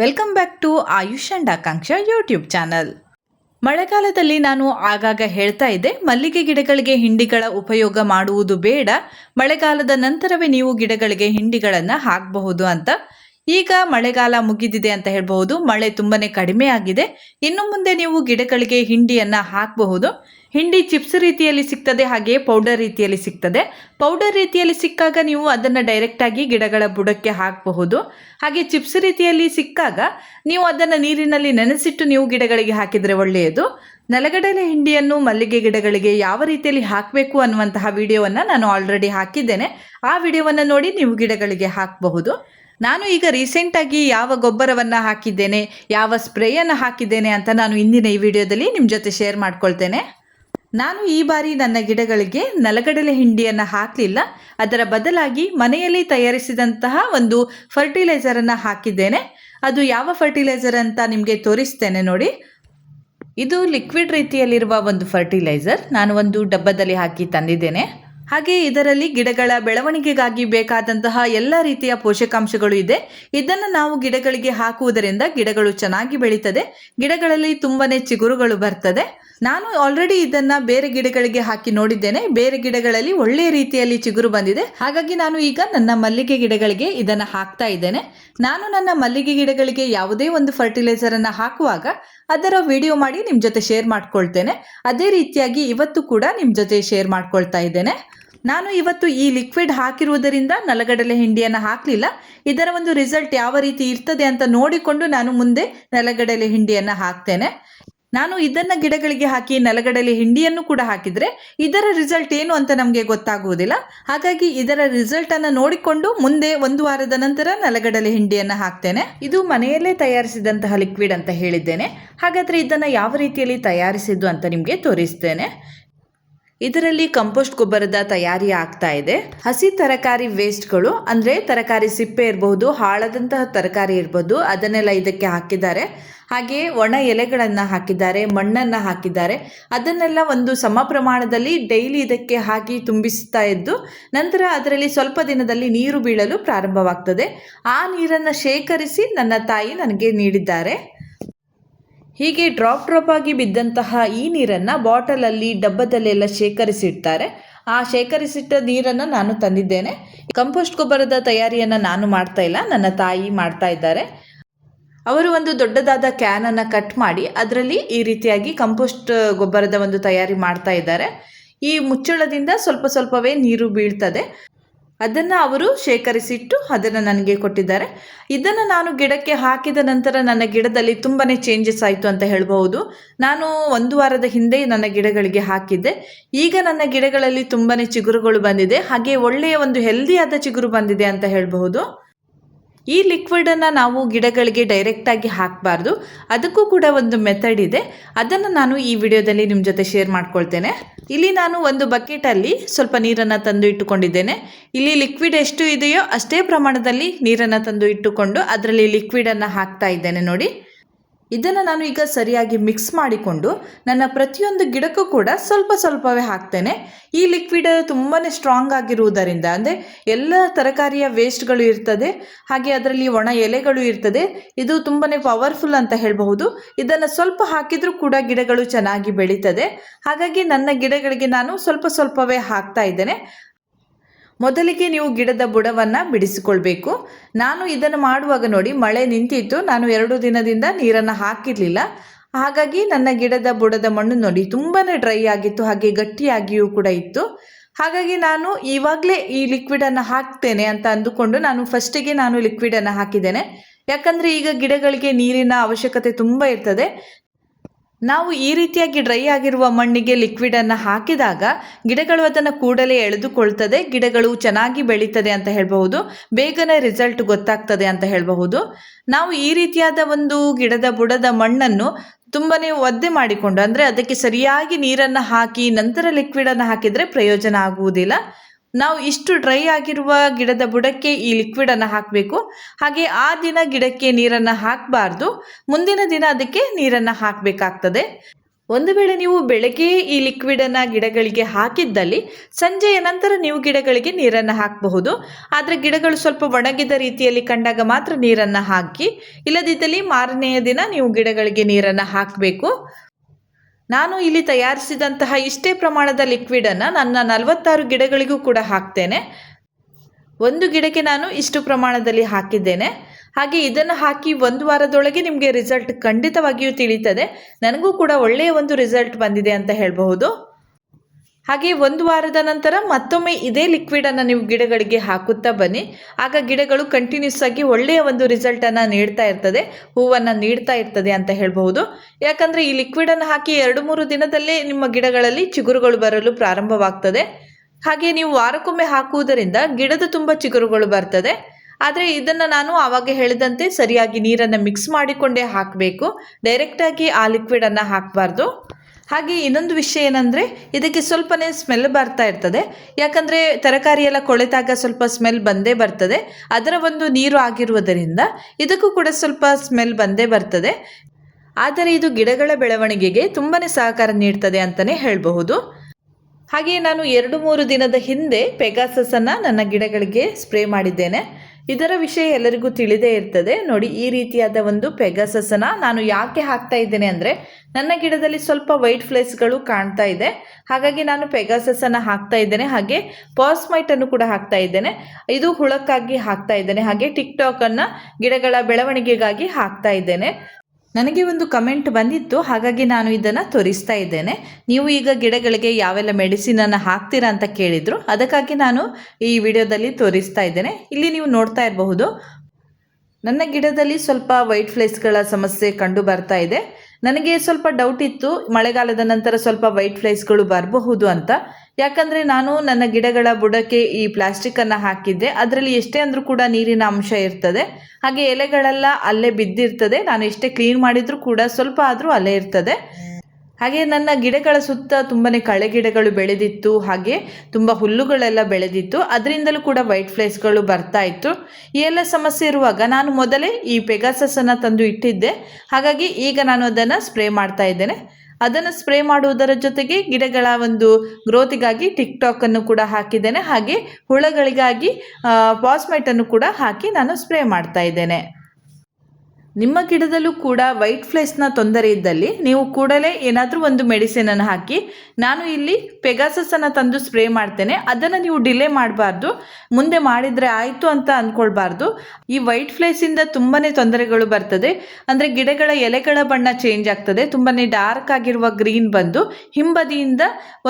Welcome back to Ayush and Akanksha YouTube channel. ಮಳೆಗಾಲದಲ್ಲಿ ನಾನು ಆಗಾಗ ಹೇಳ್ತಾ ಇದ್ದೆ, ಮಲ್ಲಿಗೆ ಗಿಡಗಳಿಗೆ ಹಿಂಡಿಗಳ ಉಪಯೋಗ ಮಾಡುವುದು ಬೇಡ, ಮಳೆಗಾಲದ ನಂತರವೇ ನೀವು ಗಿಡಗಳಿಗೆ ಹಿಂಡಿಗಳನ್ನು ಹಾಕಬಹುದು ಅಂತ. ಈಗ ಮಳೆಗಾಲ ಮುಗಿದಿದೆ ಅಂತ ಹೇಳಬಹುದು. ಮಳೆ ತುಂಬಾನೇ ಕಡಿಮೆ ಆಗಿದೆ. ಇನ್ನು ಮುಂದೆ ನೀವು ಗಿಡಗಳಿಗೆ ಹಿಂಡಿಯನ್ನ ಹಾಕಬಹುದು. ಹಿಂಡಿ ಚಿಪ್ಸ್ ರೀತಿಯಲ್ಲಿ ಸಿಗ್ತದೆ, ಹಾಗೆ ಪೌಡರ್ ರೀತಿಯಲ್ಲಿ ಸಿಗ್ತದೆ. ಪೌಡರ್ ರೀತಿಯಲ್ಲಿ ಸಿಕ್ಕಾಗ ನೀವು ಅದನ್ನು ಡೈರೆಕ್ಟಾಗಿ ಗಿಡಗಳ ಬುಡಕ್ಕೆ ಹಾಕಬಹುದು. ಹಾಗೆ ಚಿಪ್ಸ್ ರೀತಿಯಲ್ಲಿ ಸಿಕ್ಕಾಗ ನೀವು ಅದನ್ನು ನೀರಿನಲ್ಲಿ ನೆನೆಸಿಟ್ಟು ನೀವು ಗಿಡಗಳಿಗೆ ಹಾಕಿದರೆ ಒಳ್ಳೆಯದು. ನೆಲಗಡಲೆ ಹಿಂಡಿಯನ್ನು ಮಲ್ಲಿಗೆ ಗಿಡಗಳಿಗೆ ಯಾವ ರೀತಿಯಲ್ಲಿ ಹಾಕಬೇಕು ಅನ್ನುವಂತಹ ವಿಡಿಯೋವನ್ನು ನಾನು ಆಲ್ರೆಡಿ ಹಾಕಿದ್ದೇನೆ. ಆ ವಿಡಿಯೋವನ್ನು ನೋಡಿ ನೀವು ಗಿಡಗಳಿಗೆ ಹಾಕಬಹುದು. ನಾನು ಈಗ ರೀಸೆಂಟಾಗಿ ಯಾವ ಗೊಬ್ಬರವನ್ನು ಹಾಕಿದ್ದೇನೆ, ಯಾವ ಸ್ಪ್ರೇಯನ್ನು ಹಾಕಿದ್ದೇನೆ ಅಂತ ನಾನು ಇಂದಿನ ಈ ವಿಡಿಯೋದಲ್ಲಿ ನಿಮ್ಮ ಜೊತೆ ಶೇರ್ ಮಾಡ್ಕೊಳ್ತೇನೆ. ನಾನು ಈ ಬಾರಿ ನನ್ನ ಗಿಡಗಳಿಗೆ ನೆಲಗಡಲೆ ಹಿಂಡಿಯನ್ನು ಹಾಕಲಿಲ್ಲ. ಅದರ ಬದಲಾಗಿ ಮನೆಯಲ್ಲಿ ತಯಾರಿಸಿದಂತಹ ಒಂದು ಫರ್ಟಿಲೈಸರನ್ನು ಹಾಕಿದ್ದೇನೆ. ಅದು ಯಾವ ಫರ್ಟಿಲೈಸರ್ ಅಂತ ನಿಮಗೆ ತೋರಿಸ್ತೇನೆ ನೋಡಿ. ಇದು ಲಿಕ್ವಿಡ್ ರೀತಿಯಲ್ಲಿರುವ ಒಂದು ಫರ್ಟಿಲೈಸರ್ ನಾನು ಒಂದು ಡಬ್ಬದಲ್ಲಿ ಹಾಕಿ ತಂದಿದ್ದೇನೆ. ಹಾಗೆ ಇದರಲ್ಲಿ ಗಿಡಗಳ ಬೆಳವಣಿಗೆಗಾಗಿ ಬೇಕಾದಂತಹ ಎಲ್ಲ ರೀತಿಯ ಪೋಷಕಾಂಶಗಳು ಇದೆ. ಇದನ್ನು ನಾವು ಗಿಡಗಳಿಗೆ ಹಾಕುವುದರಿಂದ ಗಿಡಗಳು ಚೆನ್ನಾಗಿ ಬೆಳೀತದೆ. ಗಿಡಗಳಲ್ಲಿ ತುಂಬಾನೇ ಚಿಗುರುಗಳು ಬರ್ತದೆ. ನಾನು ಆಲ್ರೆಡಿ ಇದನ್ನ ಬೇರೆ ಗಿಡಗಳಿಗೆ ಹಾಕಿ ನೋಡಿದ್ದೇನೆ. ಬೇರೆ ಗಿಡಗಳಲ್ಲಿ ಒಳ್ಳೆಯ ರೀತಿಯಲ್ಲಿ ಚಿಗುರು ಬಂದಿದೆ. ಹಾಗಾಗಿ ನಾನು ಈಗ ನನ್ನ ಮಲ್ಲಿಗೆ ಗಿಡಗಳಿಗೆ ಇದನ್ನ ಹಾಕ್ತಾ ಇದ್ದೇನೆ. ನಾನು ನನ್ನ ಮಲ್ಲಿಗೆ ಗಿಡಗಳಿಗೆ ಯಾವುದೇ ಒಂದು ಫರ್ಟಿಲೈಸರ್ ಅನ್ನ ಹಾಕುವಾಗ ಅದರ ವಿಡಿಯೋ ಮಾಡಿ ನಿಮ್ಮ ಜೊತೆ ಶೇರ್ ಮಾಡ್ಕೊಳ್ತೇನೆ. ಅದೇ ರೀತಿಯಾಗಿ ಇವತ್ತು ಕೂಡ ನಿಮ್ಮ ಜೊತೆ ಶೇರ್ ಮಾಡ್ಕೊಳ್ತಾ ಇದ್ದೇನೆ. ನಾನು ಇವತ್ತು ಈ ಲಿಕ್ವಿಡ್ ಹಾಕಿರುವುದರಿಂದ ನಲಗಡಲೆ ಹಿಂಡಿಯನ್ನು ಹಾಕಲಿಲ್ಲ. ಇದರ ಒಂದು ರಿಸಲ್ಟ್ ಯಾವ ರೀತಿ ಇರ್ತದೆ ಅಂತ ನೋಡಿಕೊಂಡು ನಾನು ಮುಂದೆ ನೆಲಗಡಲೆ ಹಿಂಡಿಯನ್ನು ಹಾಕ್ತೇನೆ. ನಾನು ಇದನ್ನ ಗಿಡಗಳಿಗೆ ಹಾಕಿ ನೆಲಗಡಲೆ ಹಿಂಡಿಯನ್ನು ಕೂಡ ಹಾಕಿದ್ರೆ ಇದರ ರಿಸಲ್ಟ್ ಏನು ಅಂತ ನಮಗೆ ಗೊತ್ತಾಗುವುದಿಲ್ಲ. ಹಾಗಾಗಿ ಇದರ ರಿಸಲ್ಟ್ ಅನ್ನು ನೋಡಿಕೊಂಡು ಮುಂದೆ ಒಂದು ವಾರದ ನಂತರ ನೆಲಗಡಲೆ ಹಿಂಡಿಯನ್ನು ಹಾಕ್ತೇನೆ. ಇದು ಮನೆಯಲ್ಲೇ ತಯಾರಿಸಿದಂತಹ ಲಿಕ್ವಿಡ್ ಅಂತ ಹೇಳಿದ್ದೇನೆ. ಹಾಗಾದ್ರೆ ಇದನ್ನ ಯಾವ ರೀತಿಯಲ್ಲಿ ತಯಾರಿಸಿದ್ದು ಅಂತ ನಿಮಗೆ ತೋರಿಸ್ತೇನೆ. ಇದರಲ್ಲಿ ಕಂಪೋಸ್ಟ್ ಗೊಬ್ಬರದ ತಯಾರಿ ಆಗ್ತಾ ಇದೆ. ಹಸಿ ತರಕಾರಿ ವೇಸ್ಟ್ಗಳು, ಅಂದ್ರೆ ತರಕಾರಿ ಸಿಪ್ಪೆ ಇರಬಹುದು, ಹಾಳದಂತಹ ತರಕಾರಿ ಇರಬಹುದು, ಅದನ್ನೆಲ್ಲ ಇದಕ್ಕೆ ಹಾಕಿದ್ದಾರೆ. ಹಾಗೆ ಒಣ ಎಲೆಗಳನ್ನು ಹಾಕಿದ್ದಾರೆ, ಮಣ್ಣನ್ನು ಹಾಕಿದ್ದಾರೆ. ಅದನ್ನೆಲ್ಲ ಒಂದು ಸಮ ಪ್ರಮಾಣದಲ್ಲಿ ಡೈಲಿ ಇದಕ್ಕೆ ಹಾಕಿ ತುಂಬಿಸ್ತಾ ಇದ್ದು, ನಂತರ ಅದರಲ್ಲಿ ಸ್ವಲ್ಪ ದಿನದಲ್ಲಿ ನೀರು ಬೀಳಲು ಪ್ರಾರಂಭವಾಗ್ತದೆ. ಆ ನೀರನ್ನು ಶೇಖರಿಸಿ ನನ್ನ ತಾಯಿ ನನಗೆ ನೀಡಿದ್ದಾರೆ. ಹೀಗೆ ಡ್ರಾಪ್ ಡ್ರಾಪ್ ಆಗಿ ಬಿದ್ದಂತಹ ಈ ನೀರನ್ನು ಬಾಟಲಲ್ಲಿ ಡಬ್ಬದಲ್ಲೆಲ್ಲ ಶೇಖರಿಸಿಡ್ತಾರೆ. ಆ ಶೇಖರಿಸಿಟ್ಟ ನೀರನ್ನು ನಾನು ತಂದಿದ್ದೇನೆ. ಕಂಪೋಸ್ಟ್ ಗೊಬ್ಬರದ ತಯಾರಿಯನ್ನು ನಾನು ಮಾಡ್ತಾ ಇಲ್ಲ, ನನ್ನ ತಾಯಿ ಮಾಡ್ತಾ ಇದ್ದಾರೆ. ಅವರು ಒಂದು ದೊಡ್ಡದಾದ ಕ್ಯಾನನ್ನು ಕಟ್ ಮಾಡಿ ಅದರಲ್ಲಿ ಈ ರೀತಿಯಾಗಿ ಕಂಪೋಸ್ಟ್ ಗೊಬ್ಬರದ ಒಂದು ತಯಾರಿ ಮಾಡ್ತಾ ಇದ್ದಾರೆ. ಈ ಮುಚ್ಚಳದಿಂದ ಸ್ವಲ್ಪ ಸ್ವಲ್ಪವೇ ನೀರು ಬೀಳ್ತದೆ. ಅದನ್ನು ಅವರು ಶೇಖರಿಸಿಟ್ಟು ಅದನ್ನು ನನಗೆ ಕೊಟ್ಟಿದ್ದಾರೆ. ಇದನ್ನು ನಾನು ಗಿಡಕ್ಕೆ ಹಾಕಿದ ನಂತರ ನನ್ನ ಗಿಡದಲ್ಲಿ ತುಂಬಾ ಚೇಂಜಸ್ ಆಯಿತು ಅಂತ ಹೇಳ್ಬಹುದು. ನಾನು ಒಂದು ವಾರದ ಹಿಂದೆ ನನ್ನ ಗಿಡಗಳಿಗೆ ಹಾಕಿದ್ದೆ. ಈಗ ನನ್ನ ಗಿಡಗಳಲ್ಲಿ ತುಂಬಾ ಚಿಗುರುಗಳು ಬಂದಿದೆ. ಹಾಗೆ ಒಳ್ಳೆಯ ಒಂದು ಹೆಲ್ದಿಯಾದ ಚಿಗುರು ಬಂದಿದೆ ಅಂತ ಹೇಳಬಹುದು. ಈ ಲಿಕ್ವಿಡನ್ನು ನಾವು ಗಿಡಗಳಿಗೆ ಡೈರೆಕ್ಟಾಗಿ ಹಾಕಬಾರ್ದು. ಅದಕ್ಕೂ ಕೂಡ ಒಂದು ಮೆಥಡ್ ಇದೆ. ಅದನ್ನು ನಾನು ಈ ವಿಡಿಯೋದಲ್ಲಿ ನಿಮ್ಮ ಜೊತೆ ಶೇರ್ ಮಾಡ್ಕೊಳ್ತೇನೆ. ಇಲ್ಲಿ ನಾನು ಒಂದು ಬಕೆಟಲ್ಲಿ ಸ್ವಲ್ಪ ನೀರನ್ನು ತಂದು ಇಟ್ಟುಕೊಂಡಿದ್ದೇನೆ. ಇಲ್ಲಿ ಲಿಕ್ವಿಡ್ ಎಷ್ಟು ಇದೆಯೋ ಅಷ್ಟೇ ಪ್ರಮಾಣದಲ್ಲಿ ನೀರನ್ನು ತಂದು ಇಟ್ಟುಕೊಂಡು ಅದರಲ್ಲಿ ಲಿಕ್ವಿಡನ್ನು ಹಾಕ್ತಾ ಇದ್ದೇನೆ ನೋಡಿ. ಇದನ್ನು ನಾನು ಈಗ ಸರಿಯಾಗಿ ಮಿಕ್ಸ್ ಮಾಡಿಕೊಂಡು ನನ್ನ ಪ್ರತಿಯೊಂದು ಗಿಡಕ್ಕೂ ಕೂಡ ಸ್ವಲ್ಪ ಸ್ವಲ್ಪವೇ ಹಾಕ್ತೇನೆ. ಈ ಲಿಕ್ವಿಡ್ ತುಂಬಾ ಸ್ಟ್ರಾಂಗ್ ಆಗಿರುವುದರಿಂದ, ಅಂದರೆ ಎಲ್ಲ ತರಕಾರಿಯ ವೇಸ್ಟ್ಗಳು ಇರ್ತದೆ, ಹಾಗೆ ಅದರಲ್ಲಿ ಒಣ ಎಲೆಗಳು ಇರ್ತದೆ, ಇದು ತುಂಬಾ ಪವರ್ಫುಲ್ ಅಂತ ಹೇಳಬಹುದು. ಇದನ್ನು ಸ್ವಲ್ಪ ಹಾಕಿದರೂ ಕೂಡ ಗಿಡಗಳು ಚೆನ್ನಾಗಿ ಬೆಳೀತದೆ. ಹಾಗಾಗಿ ನನ್ನ ಗಿಡಗಳಿಗೆ ನಾನು ಸ್ವಲ್ಪ ಸ್ವಲ್ಪವೇ ಹಾಕ್ತಾ ಇದ್ದೇನೆ. ಮೊದಲಿಗೆ ನೀವು ಗಿಡದ ಬುಡವನ್ನು ಬಿಡಿಸಿಕೊಳ್ಬೇಕು. ನಾನು ಇದನ್ನು ಮಾಡುವಾಗ ನೋಡಿ ಮಳೆ ನಿಂತಿತ್ತು. ನಾನು ಎರಡು ದಿನದಿಂದ ನೀರನ್ನು ಹಾಕಿರಲಿಲ್ಲ. ಹಾಗಾಗಿ ನನ್ನ ಗಿಡದ ಬುಡದ ಮಣ್ಣು ನೋಡಿ ತುಂಬಾ ಡ್ರೈ ಆಗಿತ್ತು. ಹಾಗೆ ಗಟ್ಟಿಯಾಗಿಯೂ ಕೂಡ ಇತ್ತು. ಹಾಗಾಗಿ ನಾನು ಇವಾಗಲೇ ಈ ಲಿಕ್ವಿಡನ್ನು ಹಾಕ್ತೇನೆ ಅಂತ ಅಂದುಕೊಂಡು ನಾನು ಫಸ್ಟಿಗೆ ನಾನು ಲಿಕ್ವಿಡನ್ನು ಹಾಕಿದ್ದೇನೆ. ಯಾಕಂದರೆ ಈಗ ಗಿಡಗಳಿಗೆ ನೀರಿನ ಅವಶ್ಯಕತೆ ತುಂಬ ಇರ್ತದೆ. ನಾವು ಈ ರೀತಿಯಾಗಿ ಡ್ರೈ ಆಗಿರುವ ಮಣ್ಣಿಗೆ ಲಿಕ್ವಿಡ್ ಅನ್ನು ಹಾಕಿದಾಗ ಗಿಡಗಳು ಅದನ್ನು ಕೂಡಲೇ ಎಳೆದುಕೊಳ್ತದೆ, ಗಿಡಗಳು ಚೆನ್ನಾಗಿ ಬೆಳೀತದೆ ಅಂತ ಹೇಳಬಹುದು, ಬೇಗನೆ ರಿಸಲ್ಟ್ ಗೊತ್ತಾಗ್ತದೆ ಅಂತ ಹೇಳಬಹುದು. ನಾವು ಈ ರೀತಿಯಾದ ಒಂದು ಗಿಡದ ಬುಡದ ಮಣ್ಣನ್ನು ತುಂಬನೇ ಒದ್ದೆ ಮಾಡಿಕೊಂಡು, ಅಂದರೆ ಅದಕ್ಕೆ ಸರಿಯಾಗಿ ನೀರನ್ನು ಹಾಕಿ ನಂತರ ಲಿಕ್ವಿಡನ್ನು ಹಾಕಿದರೆ ಪ್ರಯೋಜನ ಆಗುವುದಿಲ್ಲ. ನಾವು ಇಷ್ಟು ಡ್ರೈ ಆಗಿರುವ ಗಿಡದ ಬುಡಕ್ಕೆ ಈ ಲಿಕ್ವಿಡ್ ಅನ್ನು ಹಾಕಬೇಕು. ಹಾಗೆ ಆ ದಿನ ಗಿಡಕ್ಕೆ ನೀರನ್ನು ಹಾಕಬಾರ್ದು. ಮುಂದಿನ ದಿನ ಅದಕ್ಕೆ ನೀರನ್ನು ಹಾಕಬೇಕಾಗ್ತದೆ. ಒಂದು ವೇಳೆ ನೀವು ಬೆಳಗ್ಗೆ ಈ ಲಿಕ್ವಿಡನ್ನು ಗಿಡಗಳಿಗೆ ಹಾಕಿದ್ದಲ್ಲಿ, ಸಂಜೆಯ ನಂತರ ನೀವು ಗಿಡಗಳಿಗೆ ನೀರನ್ನು ಹಾಕಬಹುದು. ಆದರೆ ಗಿಡಗಳು ಸ್ವಲ್ಪ ಒಣಗಿದ ರೀತಿಯಲ್ಲಿ ಕಂಡಾಗ ಮಾತ್ರ ನೀರನ್ನು ಹಾಕಿ, ಇಲ್ಲದಿದ್ದಲ್ಲಿ ಮಾರನೆಯ ದಿನ ನೀವು ಗಿಡಗಳಿಗೆ ನೀರನ್ನು ಹಾಕಬೇಕು. ನಾನು ಇಲ್ಲಿ ತಯಾರಿಸಿದಂತಹ ಇಷ್ಟೇ ಪ್ರಮಾಣದ ಲಿಕ್ವಿಡನ್ನು ನನ್ನ ನಲವತ್ತಾರು ಗಿಡಗಳಿಗೂ ಕೂಡ ಹಾಕ್ತೇನೆ. ಒಂದು ಗಿಡಕ್ಕೆ ನಾನು ಇಷ್ಟು ಪ್ರಮಾಣದಲ್ಲಿ ಹಾಕಿದ್ದೇನೆ. ಹಾಗೆ ಇದನ್ನು ಹಾಕಿ ಒಂದು ವಾರದೊಳಗೆ ನಿಮಗೆ ರಿಸಲ್ಟ್ ಖಂಡಿತವಾಗಿಯೂ ತಿಳಿತದೆ. ನನಗೂ ಕೂಡ ಒಳ್ಳೆಯ ಒಂದು ರಿಸಲ್ಟ್ ಬಂದಿದೆ ಅಂತ ಹೇಳಬಹುದು. ಹಾಗೆ ಒಂದು ವಾರದ ನಂತರ ಮತ್ತೊಮ್ಮೆ ಇದೇ ಲಿಕ್ವಿಡನ್ನು ನೀವು ಗಿಡಗಳಿಗೆ ಹಾಕುತ್ತಾ ಬನ್ನಿ. ಆಗ ಗಿಡಗಳು ಕಂಟಿನ್ಯೂಸ್ ಆಗಿ ಒಳ್ಳೆಯ ಒಂದು ರಿಸಲ್ಟನ್ನು ನೀಡ್ತಾ ಇರ್ತದೆ, ಹೂವನ್ನು ನೀಡ್ತಾ ಇರ್ತದೆ ಅಂತ ಹೇಳಬಹುದು. ಯಾಕಂದರೆ ಈ ಲಿಕ್ವಿಡನ್ನು ಹಾಕಿ ಎರಡು ಮೂರು ದಿನದಲ್ಲೇ ನಿಮ್ಮ ಗಿಡಗಳಲ್ಲಿ ಚಿಗುರುಗಳು ಬರಲು ಪ್ರಾರಂಭವಾಗ್ತದೆ. ಹಾಗೆ ನೀವು ವಾರಕ್ಕೊಮ್ಮೆ ಹಾಕುವುದರಿಂದ ಗಿಡದ ತುಂಬ ಚಿಗುರುಗಳು ಬರ್ತದೆ. ಆದರೆ ಇದನ್ನು ನಾನು ಆವಾಗ ಹೇಳಿದಂತೆ ಸರಿಯಾಗಿ ನೀರನ್ನು ಮಿಕ್ಸ್ ಮಾಡಿಕೊಂಡೇ ಹಾಕಬೇಕು. ಡೈರೆಕ್ಟಾಗಿ ಆ ಲಿಕ್ವಿಡನ್ನು ಹಾಕಬಾರ್ದು. ಹಾಗೆ ಇನ್ನೊಂದು ವಿಷಯ ಏನಂದರೆ, ಇದಕ್ಕೆ ಸ್ವಲ್ಪನೇ ಸ್ಮೆಲ್ ಬರ್ತಾ ಇರ್ತದೆ. ಯಾಕಂದರೆ ತರಕಾರಿ ಎಲ್ಲ ಕೊಳೆತಾಗ ಸ್ವಲ್ಪ ಸ್ಮೆಲ್ ಬಂದೇ ಬರ್ತದೆ. ಅದರ ಒಂದು ನೀರು ಆಗಿರುವುದರಿಂದ ಇದಕ್ಕೂ ಕೂಡ ಸ್ವಲ್ಪ ಸ್ಮೆಲ್ ಬಂದೇ ಬರ್ತದೆ. ಆದರೆ ಇದು ಗಿಡಗಳ ಬೆಳವಣಿಗೆಗೆ ತುಂಬಾ ಸಹಕಾರ ನೀಡ್ತದೆ ಅಂತಲೇ ಹೇಳಬಹುದು. ಹಾಗೆಯೇ ನಾನು ಎರಡು ಮೂರು ದಿನದ ಹಿಂದೆ ಪೆಗಾಸಸನ್ನು ನನ್ನ ಗಿಡಗಳಿಗೆ ಸ್ಪ್ರೇ ಮಾಡಿದ್ದೇನೆ. ಇದರ ವಿಷಯ ಎಲ್ಲರಿಗೂ ತಿಳಿದೇ ಇರ್ತದೆ. ನೋಡಿ, ಈ ರೀತಿಯಾದ ಒಂದು ಪೆಗಸಸನ ನಾನು ಯಾಕೆ ಹಾಕ್ತಾ ಇದ್ದೇನೆ ಅಂದರೆ, ನನ್ನ ಗಿಡದಲ್ಲಿ ಸ್ವಲ್ಪ ವೈಟ್ ಫ್ಲೇಸ್ಗಳು ಕಾಣ್ತಾ ಇದೆ. ಹಾಗಾಗಿ ನಾನು ಪೆಗಾಸಸನ್ನು ಹಾಕ್ತಾ ಇದ್ದೇನೆ. ಹಾಗೆ ಪಾಸ್ಮೈಟನ್ನು ಕೂಡ ಹಾಕ್ತಾ ಇದ್ದೇನೆ. ಇದು ಹುಳಕ್ಕಾಗಿ ಹಾಕ್ತಾ ಇದ್ದೇನೆ. ಹಾಗೆ ಟಿಕ್ ಟಾಕನ್ನು ಗಿಡಗಳ ಬೆಳವಣಿಗೆಗಾಗಿ ಹಾಕ್ತಾ ಇದ್ದೇನೆ. ನನಗೆ ಒಂದು ಕಮೆಂಟ್ ಬಂದಿತ್ತು, ಹಾಗಾಗಿ ನಾನು ಇದನ್ನು ತೋರಿಸ್ತಾ ಇದ್ದೇನೆ. ನೀವು ಈಗ ಗಿಡಗಳಿಗೆ ಯಾವೆಲ್ಲ ಮೆಡಿಸಿನನ್ನು ಹಾಕ್ತೀರಾ ಅಂತ ಕೇಳಿದರು, ಅದಕ್ಕಾಗಿ ನಾನು ಈ ವಿಡಿಯೋದಲ್ಲಿ ತೋರಿಸ್ತಾ ಇದ್ದೇನೆ. ಇಲ್ಲಿ ನೀವು ನೋಡ್ತಾ ಇರಬಹುದು, ನನ್ನ ಗಿಡದಲ್ಲಿ ಸ್ವಲ್ಪ ವೈಟ್ ಫ್ಲೇಸ್ಗಳ ಸಮಸ್ಯೆ ಕಂಡು ಬರ್ತಾ ಇದೆ. ನನಗೆ ಸ್ವಲ್ಪ ಡೌಟ್ ಇತ್ತು, ಮಳೆಗಾಲದ ನಂತರ ಸ್ವಲ್ಪ ವೈಟ್ ಫ್ಲೈಸ್ಗಳು ಬರಬಹುದು ಅಂತ. ಯಾಕಂದರೆ ನಾನು ನನ್ನ ಗಿಡಗಳ ಬುಡಕ್ಕೆ ಈ ಪ್ಲಾಸ್ಟಿಕ್ಕನ್ನು ಹಾಕಿದ್ದೆ. ಅದರಲ್ಲಿ ಎಷ್ಟೇ ಅಂದರೂ ಕೂಡ ನೀರಿನ ಅಂಶ ಇರ್ತದೆ. ಹಾಗೆ ಎಲೆಗಳೆಲ್ಲ ಅಲ್ಲೇ ಬಿದ್ದಿರ್ತದೆ. ನಾನು ಎಷ್ಟೇ ಕ್ಲೀನ್ ಮಾಡಿದರೂ ಕೂಡ ಸ್ವಲ್ಪ ಆದರೂ ಅಲ್ಲೇ ಇರ್ತದೆ. ಹಾಗೆ ನನ್ನ ಗಿಡಗಳ ಸುತ್ತ ತುಂಬಾ ಕಳೆ ಗಿಡಗಳು ಬೆಳೆದಿತ್ತು, ಹಾಗೆ ತುಂಬ ಹುಲ್ಲುಗಳೆಲ್ಲ ಬೆಳೆದಿತ್ತು. ಅದರಿಂದಲೂ ಕೂಡ ವೈಟ್ ಫ್ಲೇಸ್ಗಳು ಬರ್ತಾ ಇತ್ತು. ಈ ಎಲ್ಲ ಸಮಸ್ಯೆ ಇರುವಾಗ ನಾನು ಮೊದಲೇ ಈ ಪೆಗಾಸಸನ್ನು ತಂದು ಇಟ್ಟಿದ್ದೆ. ಹಾಗಾಗಿ ಈಗ ನಾನು ಅದನ್ನು ಸ್ಪ್ರೇ ಮಾಡ್ತಾ ಇದ್ದೇನೆ. ಅದನ್ನು ಸ್ಪ್ರೇ ಮಾಡುವುದರ ಜೊತೆಗೆ ಗಿಡಗಳ ಒಂದು ಗ್ರೋತಿಗಾಗಿ ಟಿಕ್ ಟಾಕನ್ನು ಕೂಡ ಹಾಕಿದ್ದೇನೆ. ಹಾಗೆ ಹುಳಗಳಿಗಾಗಿ ಪಾಸ್ಮೆಟನ್ನು ಕೂಡ ಹಾಕಿ ನಾನು ಸ್ಪ್ರೇ ಮಾಡ್ತಾ ಇದ್ದೇನೆ. ನಿಮ್ಮ ಗಿಡದಲ್ಲೂ ಕೂಡ ವೈಟ್ ಫ್ಲೈಸ್ನ ತೊಂದರೆ ಇದ್ದಲ್ಲಿ ನೀವು ಕೂಡಲೇ ಏನಾದರೂ ಒಂದು ಮೆಡಿಸಿನನ್ನು ಹಾಕಿ, ನಾನು ಇಲ್ಲಿ ಪೆಗಾಸಸನ್ನು ತಂದು ಸ್ಪ್ರೇ ಮಾಡ್ತೇನೆ. ಅದನ್ನು ನೀವು ಡಿಲೇ ಮಾಡಬಾರ್ದು. ಮುಂದೆ ಮಾಡಿದರೆ ಆಯಿತು ಅಂತ ಅಂದ್ಕೊಳ್ಬಾರ್ದು ಈ ವೈಟ್ ಫ್ಲೇಸಿಂದ ತುಂಬಾ ತೊಂದರೆಗಳು ಬರ್ತದೆ. ಅಂದರೆ ಗಿಡಗಳ ಎಲೆಗಳ ಬಣ್ಣ ಚೇಂಜ್ ಆಗ್ತದೆ. ತುಂಬಾ ಡಾರ್ಕ್ ಆಗಿರುವ ಗ್ರೀನ್ ಬಂದು ಹಿಂಬದಿಯಿಂದ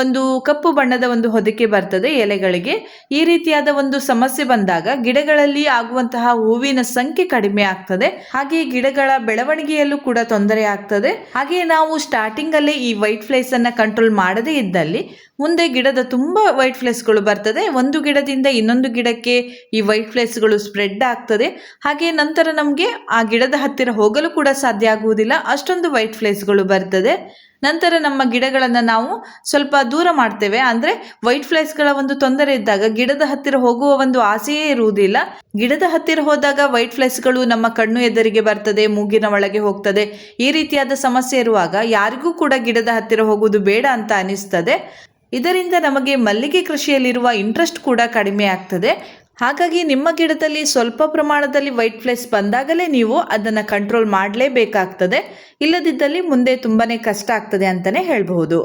ಒಂದು ಕಪ್ಪು ಬಣ್ಣದ ಒಂದು ಹೊದಿಕೆ ಬರ್ತದೆ ಎಲೆಗಳಿಗೆ. ಈ ರೀತಿಯಾದ ಒಂದು ಸಮಸ್ಯೆ ಬಂದಾಗ ಗಿಡಗಳಲ್ಲಿ ಆಗುವಂತಹ ಹೂವಿನ ಸಂಖ್ಯೆ ಕಡಿಮೆ ಆಗ್ತದೆ. ಹಾಗೆ ಗಿಡಗಳ ಬೆಳವಣಿಗೆಯಲ್ಲೂ ಕೂಡ ತೊಂದರೆ ಆಗ್ತದೆ. ಹಾಗೆ ನಾವು ಸ್ಟಾರ್ಟಿಂಗ್ ಅಲ್ಲಿ ಈ ವೈಟ್ ಫ್ಲೇಸ್ ಅನ್ನ ಕಂಟ್ರೋಲ್ ಮಾಡದೇ ಇದ್ದಲ್ಲಿ ಮುಂದೆ ಗಿಡದ ತುಂಬ ವೈಟ್ ಫ್ಲೇಸ್ಗಳು ಬರ್ತದೆ. ಒಂದು ಗಿಡದಿಂದ ಇನ್ನೊಂದು ಗಿಡಕ್ಕೆ ಈ ವೈಟ್ ಫ್ಲೇಸ್ಗಳು ಸ್ಪ್ರೆಡ್ ಆಗ್ತದೆ. ಹಾಗೆ ನಂತರ ನಮಗೆ ಆ ಗಿಡದ ಹತ್ತಿರ ಹೋಗಲು ಕೂಡ ಸಾಧ್ಯ ಆಗುವುದಿಲ್ಲ. ಅಷ್ಟೊಂದು ವೈಟ್ ಫ್ಲೇಸ್ಗಳು ಬರ್ತದೆ. ನಂತರ ನಮ್ಮ ಗಿಡಗಳನ್ನು ನಾವು ಸ್ವಲ್ಪ ದೂರ ಮಾಡ್ತೇವೆ. ಅಂದರೆ ವೈಟ್ ಫ್ಲೈಸ್ಗಳ ಒಂದು ತೊಂದರೆ ಇದ್ದಾಗ ಗಿಡದ ಹತ್ತಿರ ಹೋಗುವ ಒಂದು ಆಸೆಯೇ ಇರುವುದಿಲ್ಲ. ಗಿಡದ ಹತ್ತಿರ ಹೋದಾಗ ವೈಟ್ ಫ್ಲೈಸ್ಗಳು ನಮ್ಮ ಕಣ್ಣು ಎದುರಿಗೆ ಬರ್ತದೆ, ಮೂಗಿನ ಒಳಗೆ ಹೋಗ್ತದೆ. ಈ ರೀತಿಯಾದ ಸಮಸ್ಯೆ ಇರುವಾಗ ಯಾರಿಗೂ ಕೂಡ ಗಿಡದ ಹತ್ತಿರ ಹೋಗುವುದು ಬೇಡ ಅಂತ ಅನಿಸ್ತದೆ. ಇದರಿಂದ ನಮಗೆ ಮಲ್ಲಿಗೆ ಕೃಷಿಯಲ್ಲಿರುವ ಇಂಟ್ರೆಸ್ಟ್ ಕೂಡ ಕಡಿಮೆ ಆಗ್ತದೆ. ಹಾಗಾಗಿ ನಿಮ್ಮ ಗಿಡದಲ್ಲಿ ಸ್ವಲ್ಪ ಪ್ರಮಾಣದಲ್ಲಿ ವೈಟ್ ಫ್ಲೆಸ್ ಬಂದಾಗಲೇ ನೀವು ಅದನ್ನು ಕಂಟ್ರೋಲ್ ಮಾಡಲೇಬೇಕಾಗ್ತದೆ. ಇಲ್ಲದಿದ್ದಲ್ಲಿ ಮುಂದೆ ತುಂಬಾ ಕಷ್ಟ ಆಗ್ತದೆ ಅಂತಲೇ ಹೇಳಬಹುದು.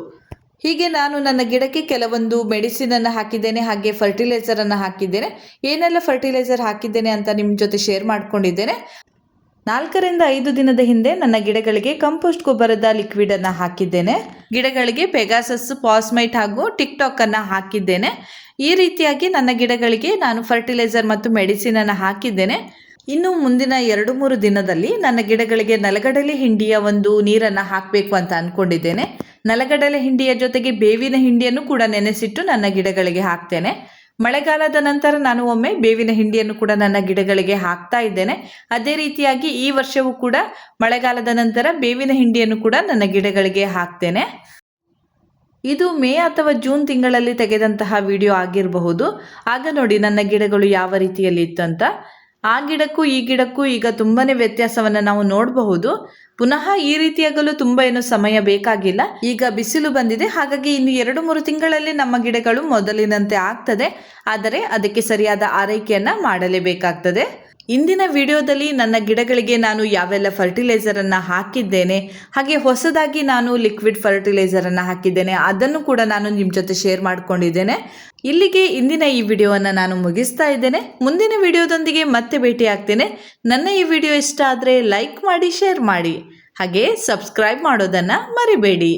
ಹೀಗೆ ನಾನು ನನ್ನ ಗಿಡಕ್ಕೆ ಕೆಲವೊಂದು ಮೆಡಿಸಿನನ್ನು ಹಾಕಿದ್ದೇನೆ, ಹಾಗೆ ಫರ್ಟಿಲೈಸರನ್ನು ಹಾಕಿದ್ದೇನೆ. ಏನೆಲ್ಲ ಫರ್ಟಿಲೈಸರ್ ಹಾಕಿದ್ದೇನೆ ಅಂತ ನಿಮ್ಮ ಜೊತೆ ಶೇರ್ ಮಾಡ್ಕೊಂಡಿದ್ದೇನೆ. ನಾಲ್ಕರಿಂದ ಐದು ದಿನದ ಹಿಂದೆ ನನ್ನ ಗಿಡಗಳಿಗೆ ಕಂಪೋಸ್ಟ್ ಗೊಬ್ಬರದ ಲಿಕ್ವಿಡ್ ಅನ್ನು ಹಾಕಿದ್ದೇನೆ. ಗಿಡಗಳಿಗೆ ಪೆಗಾಸಸ್ ಪಾಸ್ಮೈಟ್ ಹಾಗೂ ಟಿಕ್ ಟಾಕ್ ಅನ್ನ ಹಾಕಿದ್ದೇನೆ. ಈ ರೀತಿಯಾಗಿ ನನ್ನ ಗಿಡಗಳಿಗೆ ನಾನು ಫರ್ಟಿಲೈಸರ್ ಮತ್ತು ಮೆಡಿಸಿನ್ ಅನ್ನು ಹಾಕಿದ್ದೇನೆ. ಇನ್ನು ಮುಂದಿನ ಎರಡು ಮೂರು ದಿನದಲ್ಲಿ ನನ್ನ ಗಿಡಗಳಿಗೆ ನೆಲಗಡಲೆ ಹಿಂಡಿಯ ಒಂದು ನೀರನ್ನು ಹಾಕಬೇಕು ಅಂತ ಅಂದ್ಕೊಂಡಿದ್ದೇನೆ ನೆಲಗಡಲೆ ಹಿಂಡಿಯ ಜೊತೆಗೆ ಬೇವಿನ ಹಿಂಡಿಯನ್ನು ಕೂಡ ನೆನೆಸಿಟ್ಟು ನನ್ನ ಗಿಡಗಳಿಗೆ ಹಾಕ್ತೇನೆ. ಮಳೆಗಾಲದ ನಂತರ ನಾನು ಒಮ್ಮೆ ಬೇವಿನ ಹಿಂಡಿಯನ್ನು ಕೂಡ ನನ್ನ ಗಿಡಗಳಿಗೆ ಹಾಕ್ತಾ ಇದ್ದೇನೆ. ಅದೇ ರೀತಿಯಾಗಿ ಈ ವರ್ಷವೂ ಕೂಡ ಮಳೆಗಾಲದ ನಂತರ ಬೇವಿನ ಹಿಂಡಿಯನ್ನು ಕೂಡ ನನ್ನ ಗಿಡಗಳಿಗೆ ಹಾಕ್ತೇನೆ. ಇದು ಮೇ ಅಥವಾ ಜೂನ್ ತಿಂಗಳಲ್ಲಿ ತೆಗೆದಂತಹ ವಿಡಿಯೋ ಆಗಿರಬಹುದು. ಆಗ ನೋಡಿ ನನ್ನ ಗಿಡಗಳು ಯಾವ ರೀತಿಯಲ್ಲಿ ಇತ್ತು ಅಂತ. ಆ ಗಿಡಕ್ಕೂ ಈ ಗಿಡಕ್ಕೂ ಈಗ ತುಂಬಾನೇ ವ್ಯತ್ಯಾಸವನ್ನು ನಾವು ನೋಡಬಹುದು. ಪುನಃ ಈ ರೀತಿಯಾಗಲು ತುಂಬ ಏನು ಸಮಯ ಬೇಕಾಗಿಲ್ಲ. ಈಗ ಬಿಸಿಲು ಬಂದಿದೆ. ಹಾಗಾಗಿ ಇನ್ನು ಎರಡು ಮೂರು ತಿಂಗಳಲ್ಲಿ ನಮ್ಮ ಗಿಡಗಳು ಮೊದಲಿನಂತೆ ಆಗ್ತದೆ. ಆದರೆ ಅದಕ್ಕೆ ಸರಿಯಾದ ಆರೈಕೆಯನ್ನ ಮಾಡಲೇಬೇಕಾಗ್ತದೆ. ಇಂದಿನ ವಿಡಿಯೋದಲ್ಲಿ ನನ್ನ ಗಿಡಗಳಿಗೆ ನಾನು ಯಾವೆಲ್ಲ ಫರ್ಟಿಲೈಸರ್ ಅನ್ನ ಹಾಕಿದ್ದೇನೆ, ಹಾಗೆ ಹೊಸದಾಗಿ ನಾನು ಲಿಕ್ವಿಡ್ ಫರ್ಟಿಲೈಸರ್ ಅನ್ನ ಹಾಕಿದ್ದೇನೆ, ಅದನ್ನು ಕೂಡ ನಾನು ನಿಮ್ಮ ಜೊತೆ ಶೇರ್ ಮಾಡ್ಕೊಂಡಿದ್ದೇನೆ. ಇಲ್ಲಿಗೆ ಇಂದಿನ ಈ ವಿಡಿಯೋವನ್ನು ನಾನು ಮುಗಿಸ್ತಾ ಇದ್ದೇನೆ. ಮುಂದಿನ ವಿಡಿಯೋದೊಂದಿಗೆ ಮತ್ತೆ ಭೇಟಿ ಆಗ್ತೇನೆ. ನನ್ನ ಈ ವಿಡಿಯೋ ಇಷ್ಟ ಆದರೆ ಲೈಕ್ ಮಾಡಿ ಶೇರ್ ಮಾಡಿ. ಹಾಗೆ ಸಬ್ಸ್ಕ್ರೈಬ್ ಮಾಡೋದನ್ನು ಮರಿಬೇಡಿ.